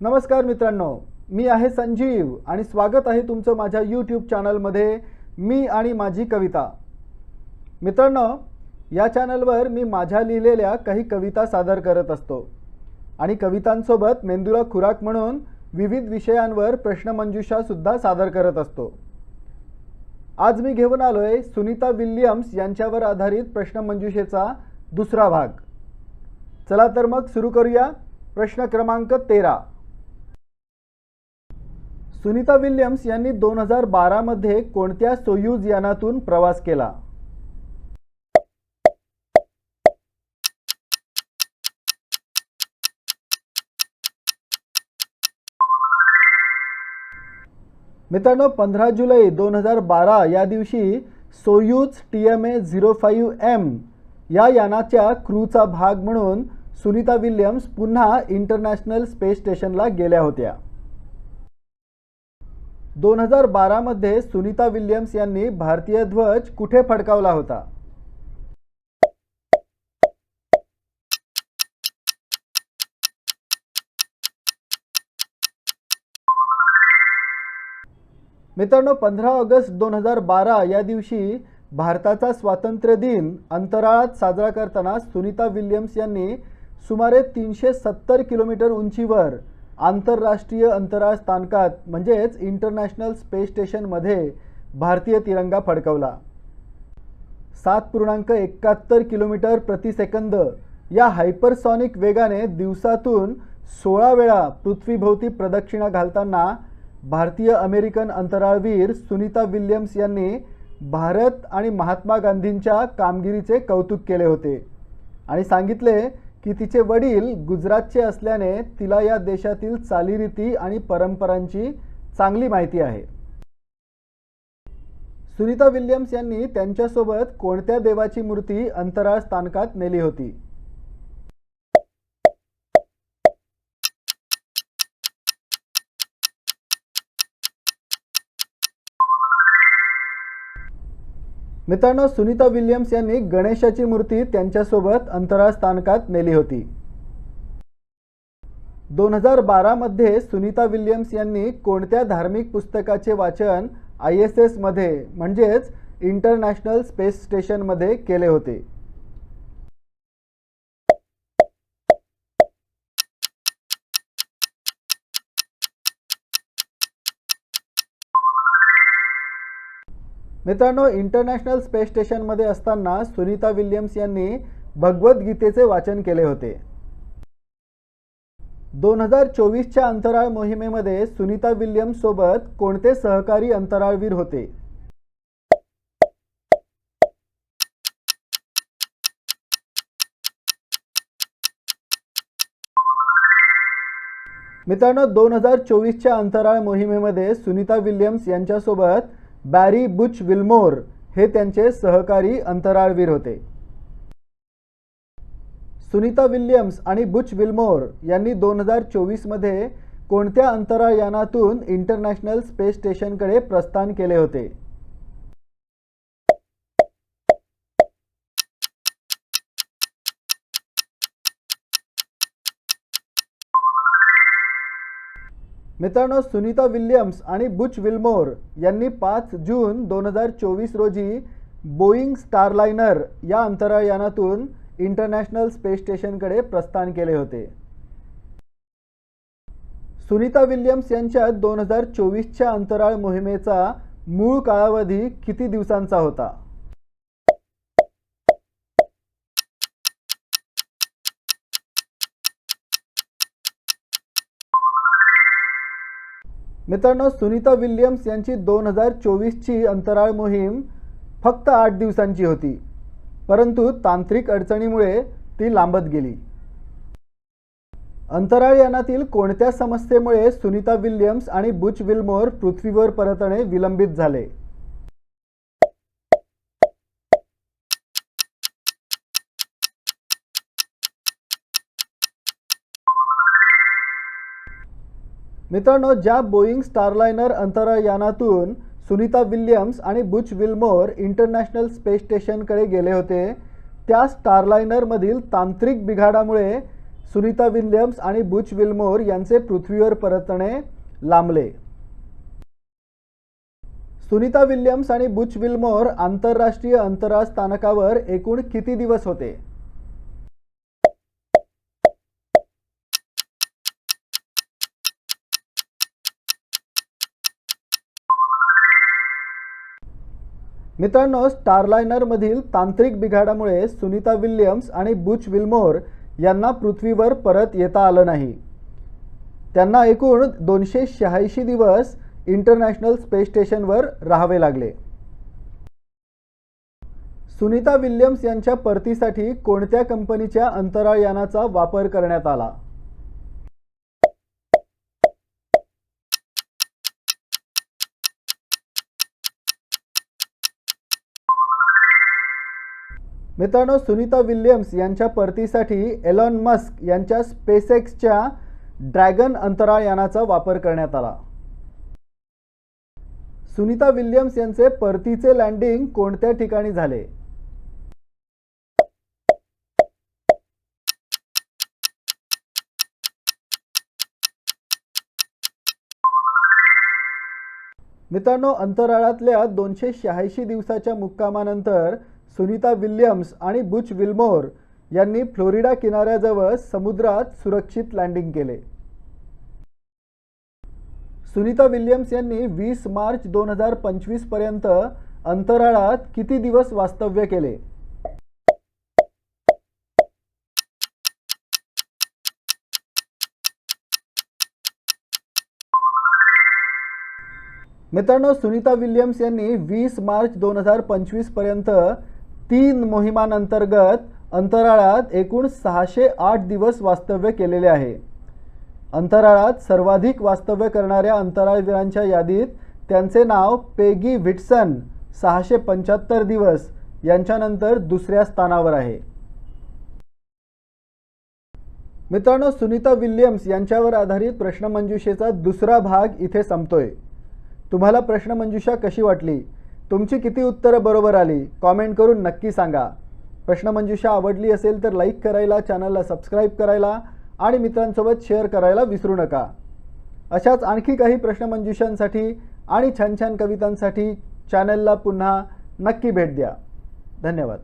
नमस्कार मित्रांनो मी आहे संजीव आणि स्वागत आहे तुमचं माझ्या यूट्यूब चॅनलमध्ये मी आणि माझी कविता. मित्रांनो या चॅनलवर मी माझ्या लिहिलेल्या काही कविता सादर करत असतो आणि कवितांसोबत मेंदूला खुराक म्हणून विविध विषयांवर प्रश्नमंजुषासुद्धा सादर करत असतो. आज मी घेऊन आलो आहे सुनीता विल्यम्स यांच्यावर आधारित प्रश्नमंजुषेचा दुसरा भाग. चला तर मग सुरू करूया प्रश्न क्रमांक तेरा. सुनीता विल्यम्स यांनी दोन हजार बारामध्ये कोणत्या सोयूज यानातून प्रवास केला? मित्रांनो पंधरा जुलै दोन हजार बारा या दिवशी Soyuz T M A zero five M या यानाच्या क्रूचा भाग म्हणून सुनीता विल्यम्स पुन्हा इंटरनॅशनल स्पेस स्टेशनला गेल्या होत्या. दोन हजार बारामध्ये सुनीता विल्यम्स यांनी भारतीय ध्वज कुठे फडकावला होता? मित्रांनो पंधरा ऑगस्ट दोन हजार बारा या दिवशी भारताचा स्वातंत्र्य दिन अंतराळात साजरा करताना सुनीता विल्यम्स यांनी सुमारे तीनशे सत्तर किलोमीटर उंचीवर आंतरराष्ट्रीय अंतराळ स्थानकात म्हणजेच इंटरनॅशनल स्पेस स्टेशनमध्ये भारतीय तिरंगा फडकवला. सात पूर्णांक एकाहत्तर किलोमीटर प्रति सेकंद. या हायपरसॉनिक वेगाने दिवसातून सोळा वेळा पृथ्वीभोवती प्रदक्षिणा घालताना भारतीय अमेरिकन अंतराळवीर सुनीता विल्यम्स यांनी भारत आणि महात्मा गांधींच्या कामगिरीचे कौतुक केले होते. आणि सांगितले की तिचे वडील गुजरातचे असल्याने तिला या देशातील चालीरीती आणि परंपरांची चांगली माहिती आहे. सुनीता विल्यम्स यांनी त्यांच्यासोबत कोणत्या देवाची मूर्ती अंतराळ स्थानकात नेली होती? मित्रांनो सुनीता विल्यम्स यांनी गणेशाची मूर्ती त्यांच्यासोबत अंतराळ स्थानकात नेली होती. दोन हजार बारामध्ये सुनीता विल्यम्स यांनी कोणत्या धार्मिक पुस्तकाचे वाचन आय एस एसमध्ये म्हणजेच इंटरनॅशनल स्पेस स्टेशनमध्ये केले होते? मित्रांनो इंटरनॅशनल स्पेस स्टेशनमध्ये असताना सुनीता विल्यम्स यांनी भगवद्गीतेचे वाचन केले होते. दोन हजार चोवीसच्या अंतराळ मोहिमेमध्ये सुनीता विल्यम्स सोबत कोणते सहकारी अंतराळवीर होते? मित्रांनो दोन हजार चोवीसच्या अंतराळ मोहिमेमध्ये सुनीता विल्यम्स यांच्यासोबत बॅरी बुच विल्मोर हे त्यांचे सहकारी अंतराळवीर होते. सुनीता विल्यम्स आणि बुच विल्मोर यांनी दोन हजार चोवीसमध्ये कोणत्या अंतराळ यानातून इंटरनॅशनल स्पेस स्टेशनकडे प्रस्थान केले होते? मित्रांनो सुनीता विल्यम्स आणि बुच विल्मोर यांनी पाच जून दोन हजार चोवीस रोजी बोईंग स्टारलायनर या अंतराळयानातून इंटरनॅशनल स्पेस स्टेशनकडे प्रस्थान केले होते. सुनीता विल्यम्स यांच्या दोन हजार चोवीसच्या अंतराळ मोहिमेचा मूळ कालावधी किती दिवसांचा होता? मित्रांनो सुनीता विल्यम्स यांची दोन हजार चोवीसची अंतराळ मोहीम फक्त आठ दिवसांची होती परंतु तांत्रिक अडचणीमुळे ती लांबत गेली. अंतराळ यानातील कोणत्या समस्येमुळे सुनीता विल्यम्स आणि बुच विल्मोर पृथ्वीवर परतणे विलंबित झाले? मित्रांनो ज्या बोईंग स्टारलायनर अंतराळयानातून सुनीता विल्यम्स आणि बुच विल्मोर इंटरनॅशनल स्पेस स्टेशनकडे गेले होते त्या स्टारलायनरमधील तांत्रिक बिघाडामुळे सुनीता विल्यम्स आणि बुच विल्मोर यांचे पृथ्वीवर परतणे लांबले. सुनीता विल्यम्स आणि बुच विल्मोर आंतरराष्ट्रीय अंतराळ स्थानकावर एकूण किती दिवस होते? मित्रांनो स्टारलायनरमधील तांत्रिक बिघाडामुळे सुनीता विल्यम्स आणि बुच विल्मोर यांना पृथ्वीवर परत येता आलं नाही. त्यांना एकूण दोनशे शहाऐंशी दिवस इंटरनॅशनल स्पेस स्टेशनवर राहावे लागले. सुनीता विल्यम्स यांच्या परतीसाठी कोणत्या कंपनीच्या अंतराळ यानाचा वापर करण्यात आला? मित्रांनो सुनीता विल्यम्स यांच्या परतीसाठी एलॉन मस्क यांच्या स्पेसएक्सच्या ड्रॅगन अंतराळ यानाचा वापर करण्यात आला. सुनीता विल्यम्स यांचे परतीचे लँडिंग कोणत्या ठिकाणी झाले? मित्रांनो अंतराळातल्या दोनशे शहाऐंशी दिवसाच्या मुक्कामानंतर सुनीता विल्यम्स आणि बुच विल्मोर यांनी फ्लोरिडा किनाऱ्याजवळ समुद्रात सुरक्षित लँडिंग केले. सुनीता विल्यम्स यांनी वीस मार्च दोन हजार पंचवीसपर्यंत अंतराळात किती दिवस वास्तव्य केले? मित्रांनो सुनीता विल्यम्स यांनी वीस मार्च दोन हजार पंचवीसपर्यंत तीन मोहिमांअंतर्गत अंतराळात एकूण सहाशे आठ दिवस वास्तव्य केलेले आहे. अंतराळात सर्वाधिक वास्तव्य करणाऱ्या अंतराळवीरांच्या यादीत त्यांचे नाव पेगी व्हिटसन सहाशे पंच्याहत्तर दिवस यांच्यानंतर दुसऱ्या स्थानावर आहे. मित्रांनो सुनीता विल्यम्स यांच्यावर आधारित प्रश्नमंजुषेचा दुसरा भाग इथे संपतोय. तुम्हाला प्रश्नमंजुषा कशी वाटली? तुमची किती उत्तरं बरोबर आली कॉमेंट करून नक्की सांगा. प्रश्नमंजुषा आवडली असेल तर लाईक करायला चॅनलला सबस्क्राईब करायला आणि मित्रांसोबत शेअर करायला विसरू नका. अशाच आणखी काही प्रश्नमंजुषांसाठी आणि छान छान कवितांसाठी चॅनलला पुन्हा नक्की भेट द्या. धन्यवाद.